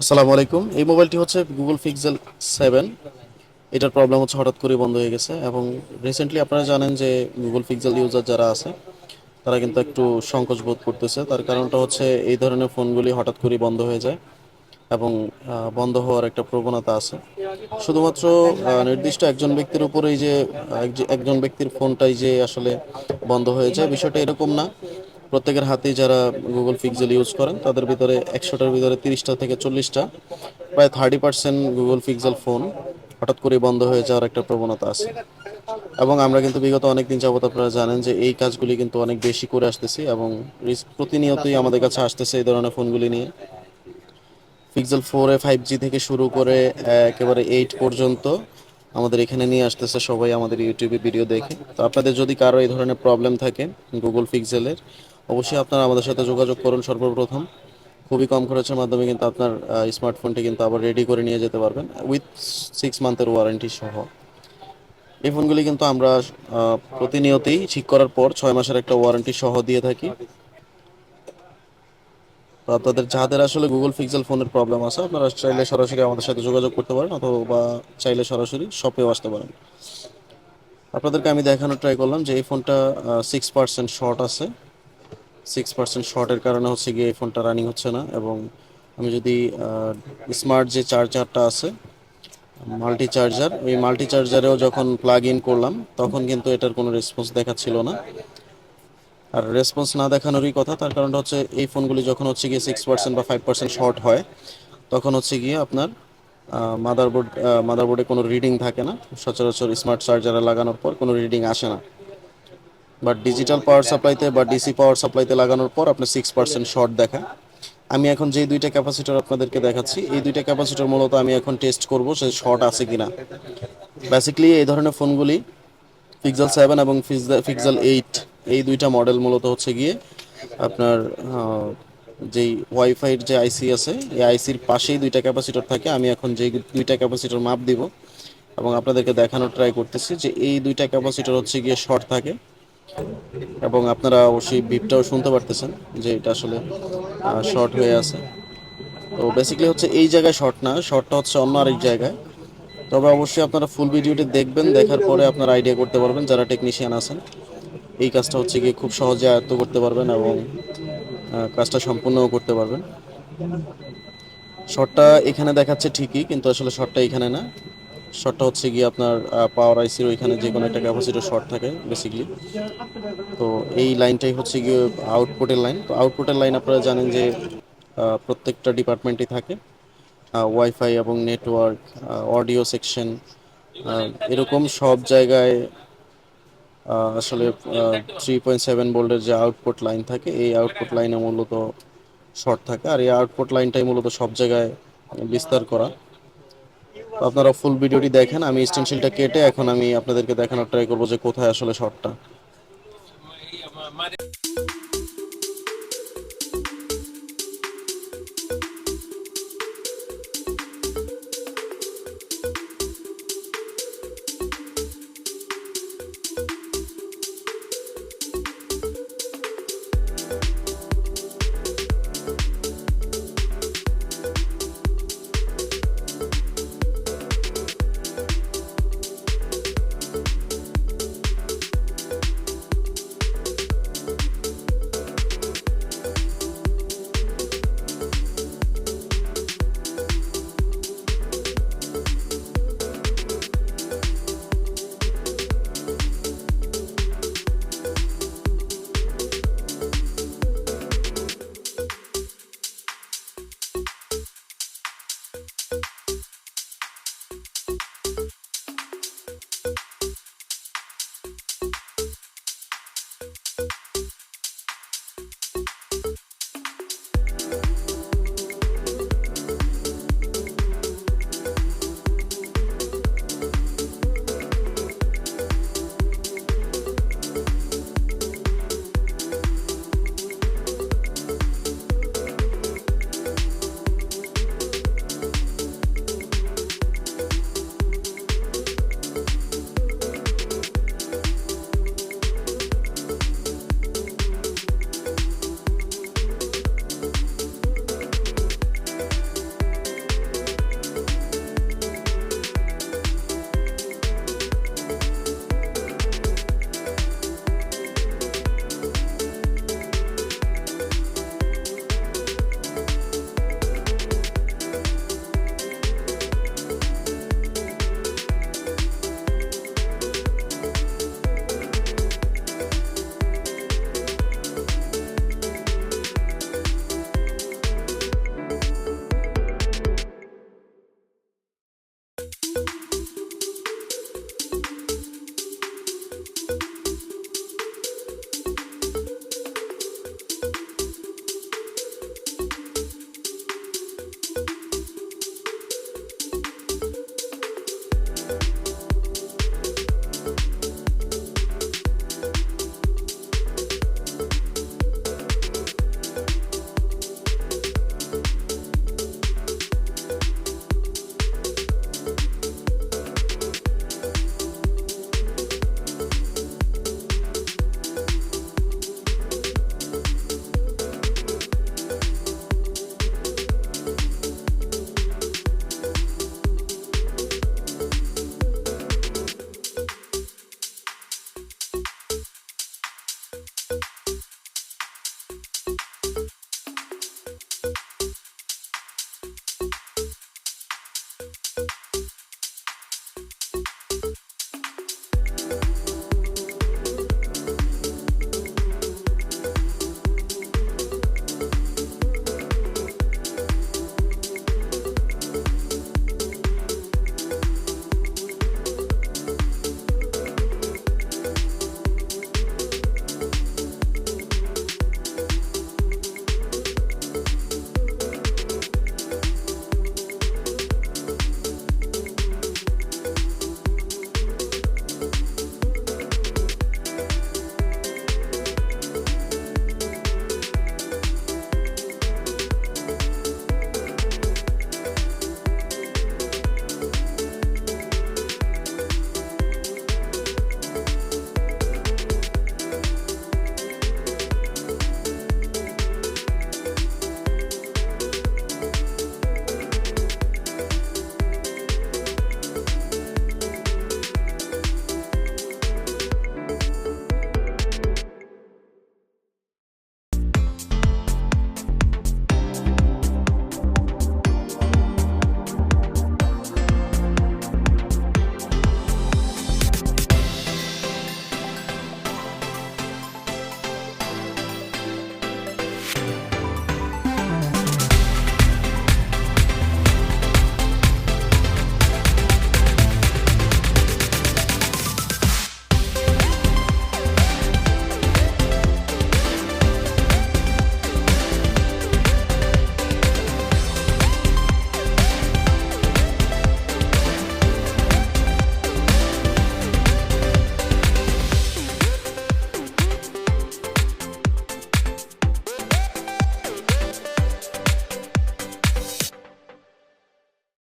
আসসালামু আলাইকুম। এই মোবাইলটি হচ্ছে গুগল পিক্সেল সেভেন এটার প্রবলেম হচ্ছে হঠাৎ করে বন্ধ হয়ে গেছে এবং রিসেন্টলি আপনারা জানেন যে গুগল পিক্সেল ইউজার যারা আছে, তারা কিন্তু একটু সংকোচ বোধ করতেছে। তার কারণটা হচ্ছে এই ধরনের ফোনগুলি হঠাৎ করে বন্ধ হয়ে যায় এবং বন্ধ হওয়ার একটা প্রবণতা আছে। শুধুমাত্র নির্দিষ্ট একজন ব্যক্তির উপরেই যে, একজন ব্যক্তির ফোনটাই যে আসলে বন্ধ হয়ে যায়, বিষয়টা এরকম না। প্রত্যেকের হাতেই যারা গুগল পিক্সেল ইউজ করেন, তাদের ভিতরে একশোটার ভিতরে তিরিশটা থেকে চল্লিশটা, প্রায় thirty percent Google Pixel phone হঠাৎ করে বন্ধ হয়ে যাওয়ার একটা প্রবণতা আছে। এবং আমরা কিন্তু বিগত অনেক দিন যাবত আপনারা জানেন যে এই কাজগুলি কিন্তু অনেক বেশি করে আসতেছি এবং প্রতিনিয়তই আমাদের কাছে আসতেছে এই ধরনের ফোনগুলি নিয়ে। পিক্সেল ফোর ফাইভ জি থেকে শুরু করে একেবারে এইট পর্যন্ত আমাদের এখানে নিয়ে আসতেছে সবাই আমাদের ইউটিউবে ভিডিও দেখে। তো আপনাদের যদি কারও এই ধরনের প্রবলেম থাকে গুগল পিক্সেলের অবশ্যই আপনারা আমাদের সাথে যোগাযোগ করুন সর্বপ্রথম। খুবই কম খরচের মাধ্যমে কিন্তু আপনার স্মার্টফোনটি কিন্তু আবার রেডি করে নিয়ে যেতে পারবেন উইথ সিক্স মান্থের ওয়ারেন্টি সহ। এই ফোনগুলি কিন্তু আমরা প্রতিনিয়তই ঠিক করার পর ছয় মাসের একটা ওয়ারেন্টি সহ দিয়ে থাকি। আপনাদের যাদের আসলে গুগল পিক্সেল ফোনের প্রবলেম আছে, আপনারা চাইলে সরাসরি আমাদের সাথে যোগাযোগ করতে পারেন, অথবা চাইলে সরাসরি শপেও আসতে পারেন। আপনাদেরকে আমি দেখানোর ট্রাই করলাম যে এই ফোনটা সিক্স পার্সেন্ট শর্ট আছে। সিক্স পার্সেন্ট শর্টের কারণে হচ্ছে গিয়ে এই ফোনটা রানিং হচ্ছে না এবং আমি যদি স্মার্ট যে চার্জারটা আছে মাল্টি চার্জার ওই মাল্টি চার্জারেও যখন প্লাগ ইন করলাম, তখন কিন্তু এটার কোনো রেসপন্স দেখাচ্ছিল না। আর রেসপন্স না দেখানোরই কথা, তার কারণটা হচ্ছে এই ফোনগুলি যখন হচ্ছে গিয়ে সিক্স পার্সেন্ট বা ফাইভ পার্সেন্ট শর্ট হয়, তখন হচ্ছে গিয়ে আপনার মাদারবোর্ড মাদারবোর্ডে কোনো রিডিং থাকে না। সচরাচর স্মার্ট চার্জারে লাগানোর পর কোনো রিডিং আসে না। বাট ডিজিটাল পাওয়ার সাপ্লাইতে বা ডিসি পাওয়ার সাপ্লাইতে লাগানোর পর আপনার সিক্স পার্সেন্ট শর্ট দেখা আমি এখন যে দুইটা ক্যাপাসিটার আপনাদেরকে দেখাচ্ছি, এই দুইটা ক্যাপাসিটার মূলত আমি এখন টেস্ট করব সে শর্ট আছে কিনা। বেসিক্যালি এই ধরনের ফোনগুলি পিক্সেল সেভেন এবং পিক্সেল এইট এই দুইটা মডেল মূলত হচ্ছে গিয়ে আপনার যেই ওয়াইফাইয়ের যে আইসি আছে, এই আইসির পাশেই দুইটা ক্যাপাসিটর থাকে। আমি এখন যেই দুইটা ক্যাপাসিটর মাপ দিব এবং আপনাদেরকে দেখানোর ট্রাই করতেছি যে এই দুইটা ক্যাপাসিটর হচ্ছে গিয়ে শর্ট থাকে। এবং আপনারা অবশ্যই বিপটাও শুনতে পারতেছেন যে এটা আসলে শর্ট হয়ে আছে। তো বেসিক্যালি হচ্ছে এই জায়গায় শর্ট না শর্টটা হচ্ছে অন্য আরেক জায়গায়। তবে অবশ্যই আপনারা ফুল ভিডিওটি দেখবেন, দেখার পরে আপনারা আইডিয়া করতে পারবেন যারা টেকনিশিয়ান আছেন। এই কাজটা হচ্ছে গিয়ে খুব সহজে আয়ত্ত করতে পারবেন এবং কাজটা সম্পূর্ণও করতে পারবেন। শর্টটা এখানে দেখাচ্ছে ঠিকই, কিন্তু আসলে শর্টটা এখানে না। শর্টটা হচ্ছে গিয়ে আপনার পাওয়ার আইসির ওইখানে যে কোনো একটা ক্যাপাসিটির শর্ট থাকে বেসিক্যালি তো এই লাইনটাই হচ্ছে গিয়ে আউটপুটের লাইন তো আউটপুটের লাইন আপনারা জানেন যে প্রত্যেকটা ডিপার্টমেন্টই থাকে। ওয়াইফাই এবং নেটওয়ার্ক অডিও সেকশন এরকম সব জায়গায় আসলে থ্রি পয়েন্ট সেভেন ভোল্টের যে আউটপুট লাইন থাকে, এই আউটপুট লাইনে মূলত শর্ট থাকে। আর এই আউটপুট লাইনটাই মূলত সব জায়গায় বিস্তার করা। আপনারা ফুল ভিডিওটি দেখেন, আমি স্টেনসিলটা কেটে এখন আমি আপনাদেরকে দেখানোর ট্রাই করব যে কোথায় আসলে শর্টটা